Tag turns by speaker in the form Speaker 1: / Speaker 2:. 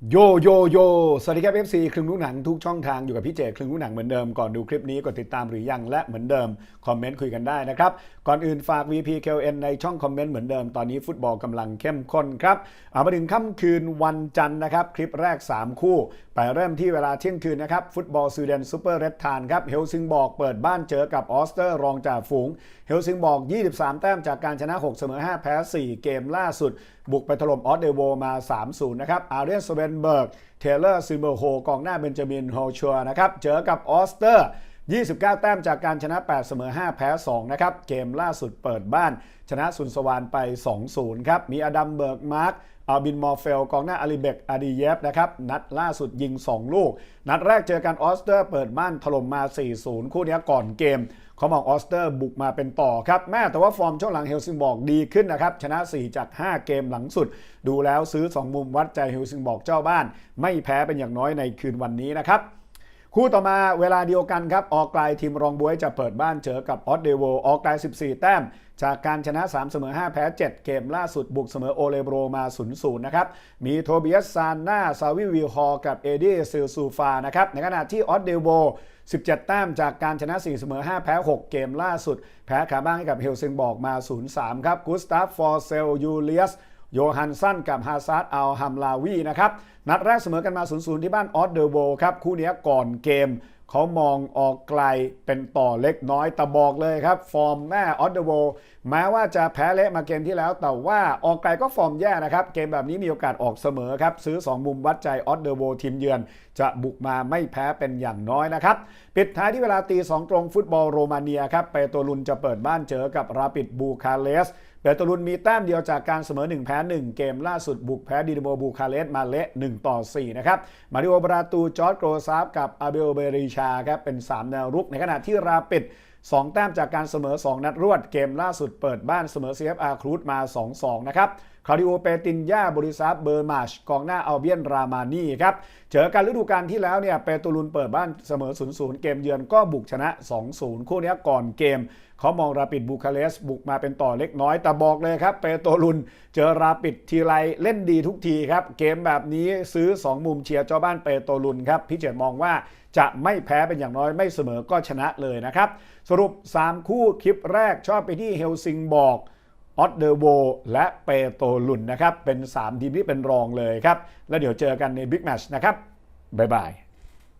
Speaker 1: โยโยโยสวัสดีครับ FC ครึ่งลูกหนังทุกช่องทางอยู่กับพี่เจครึ่งลูกหนังเหมือนเดิมก่อนดูคลิปนี้กดติดตามหรือยังและเหมือนเดิม คอมเมนต์คุยกันได้นะครับ ก่อนอื่นฝาก VPKN ในช่องคอมเมนต์เหมือนเดิมตอนนี้ฟุตบอลกำลังเข้มข้นครับเอามาถึงค่ำคืนวันจันทร์นะครับ คลิปแรก 3 คู่ ไปเริ่มที่เวลาเที่ยงคืนนะครับ ฟุตบอลสวีเดนซูเปอร์เรดทานครับเฮลซิงบอกเปิดบ้านเจอกับออสเตอร์รองจ่าฝูงเฮลซิงบอก 23 แต้มจากการชนะ 6 เสมอ 5 แพ้ 4 เกมล่าสุด บุกไปถล่มออสเดโวมา 3-0 นะครับอาเรียนสเวนเบิร์ก เทเลอร์ซิมเบอร์โฮกองหน้าเบนจามินโฮชัวนะครับ เจอกับออสเตอร์ 29 แต้มจากการชนะ 8 เสมอ 5 แพ้ 2 นะครับ เกมล่าสุดเปิดบ้าน ชนะสุนสวานไป 2-0 ครับ มีอดัมเบิร์กมาร์กอัลบินมอร์เฟลกองหน้าอาลีเบกอาดีเยฟนะครับ นัดล่าสุดยิง 2 ลูก นัดแรกเจอกันออสเตอร์เปิดบ้านถล่มมา 4-0 คู่นี้ก่อนเกมเขามองออสเตอร์บุกมาเป็นต่อครับ แม่แต่ว่าฟอร์มช่วงหลังเฮลซิงบอกดีขึ้นนะครับ ชนะ 4 จาก 5 เกมหลังสุด ดูแล้วซื้อ 2 มุมวัดใจเฮลซิงบอกเจ้าบ้าน ไม่แพ้เป็นอย่างน้อยในคืนวันนี้นะครับ คู่ต่อมาเวลาเดียวกันครับ ออกไกลทีมรองบวยจะเปิดบ้านเจอกับออสเดโวออกไกล 14 แต้ม จากการชนะ 3 เสมอ 5 แพ้ 7 เกมล่าสุดบุกเสมอโอเลโบรมา 0-0 นะครับ มีโทเบียสซานนาซาวิวิลฮอร์กับเอดีซิลซูฟานะครับ ในขณะที่ออสเดโว17 แต้มจากการชนะ 4 เสมอ 5 แพ้ 6 เกมล่าสุด แพ้ขาบ้างให้กับเฮลซิงบอกมา 0-3 ครับกุสตาฟฟอร์เซลยูเลียส โยฮันสันกับฮาซาร์ดอัลฮัมลาวีนะครับ นัดแรกเสมอกันมา 0-0 ที่บ้านออสเดอร์โวครับ คู่นี้ก่อนเกมเขามองออกไกลเป็นต่อเล็กน้อยแต่บอกเลยครับ ฟอร์มแม่ออสเดอร์โวแม้ว่าจะแพ้เละมาเกมที่แล้ว แต่ว่าออกไกลก็ฟอร์มแย่นะครับ เกมแบบนี้มีโอกาสออกเสมอครับ ซื้อ 2 มุมวัดใจออสเดอร์โวทีมเยือน จะบุกมาไม่แพ้เป็นอย่างน้อยนะครับ ปิดท้ายที่เวลาตี 2 ตรงฟุตบอลโรมาเนียครับเปโตรลุนจะเปิดบ้านเจอกับราปิดบูคาเลสเบตรลุนมีแต้มเดียวจากการเสมอ 1 แพ้ 1 เกมล่าสุดบุกแพ้ดินโมบูคาเรสมาเละ1ต่อ4นะครับมาริโอบราตูจอร์ดโกรซาฟกับอาเบลเบริชาครับเป็น 3 แนวรุกในขณะที่ราปิด 2 แต้มจากการเสมอ 2 นัดรวดเกมล่าสุดเปิดบ้านเสมอ CFR ครูดมา 2-2 นะครับคาริโอเปตินยาบริษัทเบอร์มาชกองหน้าอัลเบียนรามานีครับเจอกันฤดูกาลที่แล้วเนี่ยเปโตรลุนเปิดบ้านเสมอ 0-0 เกมเยือนก็บุกชนะ 2-0 คู่นี้ก่อนเกม เขามองราปิดบูคาเรสต์บุกมาเป็นต่อเล็กน้อย แต่บอกเลยครับ เปโตลุนเจอราปิดทีไรเล่นดีทุกทีครับ เกมแบบนี้ซื้อ 2 มุมเชียร์เจ้าบ้านเปโตลุนครับพี่เจตมองว่าจะไม่แพ้เป็นอย่างน้อยไม่เสมอก็ชนะเลยนะครับ สรุป 3 คู่คลิปแรกชอบไปที่เฮลซิงบอกออสเดอร์โวและเปโตลุนนะครับ เป็น 3 ทีมที่เป็นรองเลยครับ แล้วเดี๋ยวเจอกันในบิ๊กแมชนะครับ บ๊ายบาย